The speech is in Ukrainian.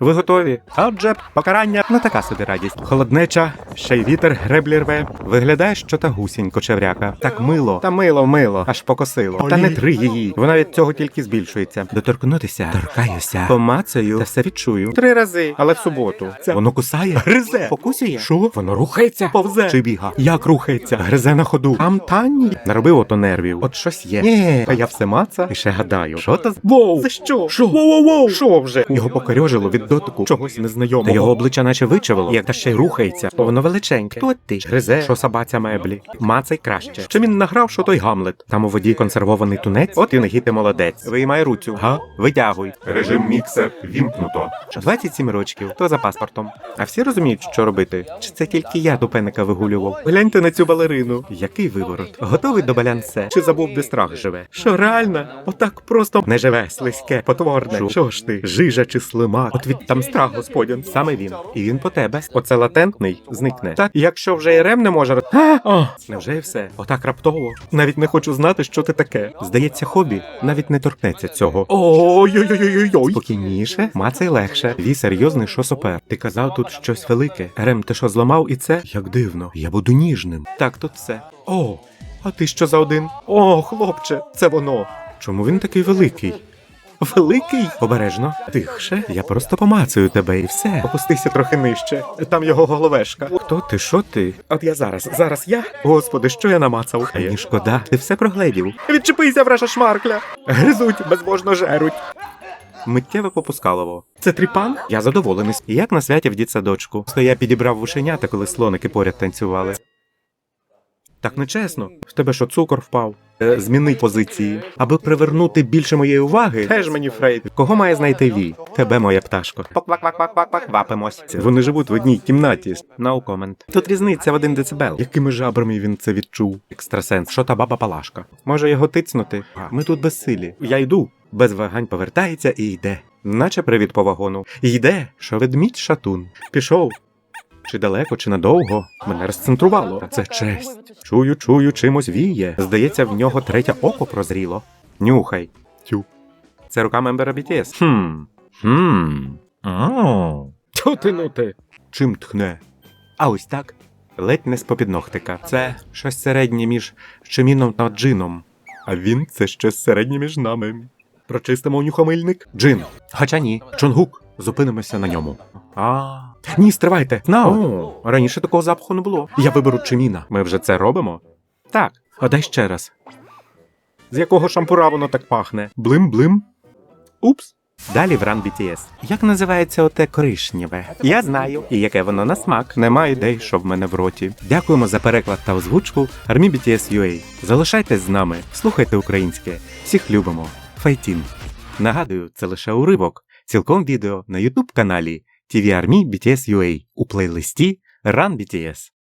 Ви готові? А Отже, покарання не така собі радість. Холоднеча, ще й вітер греблі рве. Виглядає, що та гусінь кочевряка. Так мило. Та мило, мило, аж покосило. Та не три її. Вона від цього тільки збільшується. Доторкнутися. Торкаюся. Помацаю. Та все відчую. Три рази, але в суботу. Це воно кусає. Гризе. Покусює. Що? Воно рухається. Повзе. Чи біга. Як рухається? Гризе на ходу. Там тані. Наробив ото нервів. От щось є. Ні. А я все маца і ще гадаю. Що то з- Воу! Це що? Що? Воу-воу-воу! Що вже? Його покорьожило від дотику чогось незнайомого. Та його обличчя наче вичавило, як та ще й рухається. Бо воно величеньке. Хто ти? Гризе, що собаця меблі. Мацай краще. Що він награв, що той Гамлет. Там у воді консервований тунець. От і негід молодець. Виймай руцю. Га? Витягуй. Режим міксер вімкнуто. 27 рочків, то за паспортом. А всі розуміють, що робити? Чи це тільки я до пеника вигулював? Гляньте на цю балерину. Який виворот? Готовий до балянсе? Чи забув, де страх живе? Що реально? Отак просто не живе, слизьке, потворне. Що ж ти? Жижа чи слима? От від там страх господін. Саме він. І він по тебе. Оце латентний зникне. Так, якщо вже і рем не може. А! О, невже і все? Отак раптово. Навіть не хочу знати, що ти таке. Здається, хобі навіть не торкнеться цього. Ой-ой-ой-ой-ой. Спокійніше, мацай легше. Ві серйозний, що сопер. Ти казав тут щось велике. Рем, ти що зламав і це? Як дивно. Я буду ніжним. Так, тут все. О, а ти що за один? О, хлопче, це воно. Чому він такий великий? Великий? Обережно. Тихше. Я просто помацаю тебе і все. Опустися трохи нижче. Там його головешка. Хто ти? Що ти? От я зараз. Зараз я. Господи, що я намацав? Мені шкода. Ти все прогледів. Відчепися, вража шмаркля. Гризуть, безбожно жеруть. Миттєве попускалово. Це тріпан? Я задоволений. Як на святі в дітсадочку. То я підібрав вушенята, коли слоники поряд танцювали. Так нечесно. В тебе що цукор впав? Е, зміни позиції. Аби привернути більше моєї уваги. Теж мені Фрейд. Кого має знайти Ві? Тебе, моя пташко. Вапимось. Вони живуть в одній кімнаті. No comment. Тут різниця в один децибел. Якими жабрами він це відчув? Екстрасенс, що та баба палашка. Може його тицнути? Ми тут безсилі. Я йду. Без вагань повертається і йде. Наче привід по вагону. Йде, що ведмідь шатун. Пішов. Чи далеко, чи надовго мене розцентрувало. Та це честь. Чую, чую, чимось віє. Здається, в нього третє око прозріло. Нюхай. Тю. Це рука мембера BTS. Хм. Хм. Тю ти ну ти. Чим тхне? А ось так. Ледь не з-попід ногтика. Це щось середнє між щеміном та джином. А він це щось середнє між нами. Прочистимо нюхомильник. Джин. Хоча ні. Чонгук. Зупинимося на ньому. А. Ні, стривайте. Нао. Раніше такого запаху не було. Я виберу чиміна. Ми вже це робимо? Так. А дай ще раз. З якого шампура воно так пахне? Блим-блим. Упс. Далі в ран BTS. Як називається оте коришнєве? Я знаю. І яке воно на смак. Нема ідей, що в мене в роті. Дякуємо за переклад та озвучку Армі BTS UA. Залишайтесь з нами, слухайте українське. Всіх любимо. Файтін. Нагадую, це лише уривок. Цілком відео на YouTube каналі TV Army BTS UA у плейлисті Run BTS.